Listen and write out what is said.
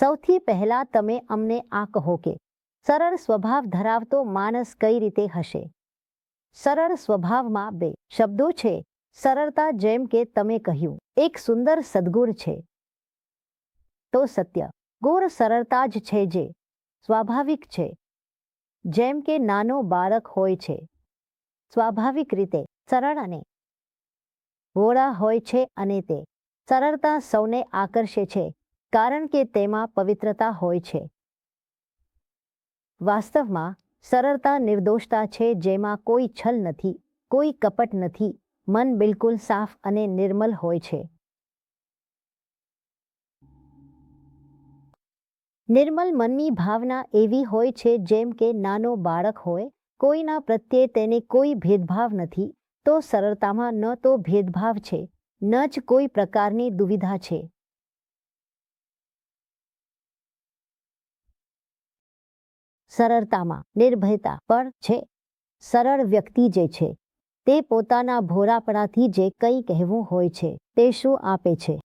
સૌથી પહેલા તમે અમને આ કહો કે, સરળ સ્વભાવ ધરાવતો માણસ કઈ રીતે હશે? સરળ સ્વભાવમાં બે શબ્દો છે. સરળતા જેમ કે તમે કહ્યું, એક સુંદર સદગુણ છે. તો સત્ય, ગુણ સરળતા જ છે જે સ્વાભાવિક છે. જેમ કે નાનો બાળક હોય છે. સ્વાભાવિક રીતે સરળ અને ગોળા હોય છે અને તે સરળતા સૌને આકર્ષે છે. કારણ કે તેમાં પવિત્રતા હોય છે. વાસ્તવમાં, સરળતા નિર્દોષતા છે જેમાં કોઈ છલ નથી, કોઈ કપટ નથી, મન બિલકુલ સાફ અને નિર્મલ હોય છે. નિર્મલ મનની ભાવના એવી હોય છે જેમ કે નાનો બાળક હોય, કોઈના પ્રત્યે તેને કોઈ ભેદભાવ નથી, તો સરળતામાં ન તો ભેદભાવ છે, ન જ કોઈ પ્રકારની દુવિધા છે. સરળતામાં નિર્ભયતા પણ છે. સરળ વ્યક્તિ જે છે, તે પોતાના ભોળાપણાથી જે કંઈ કહેવું હોય છે, તે શું આપે છે?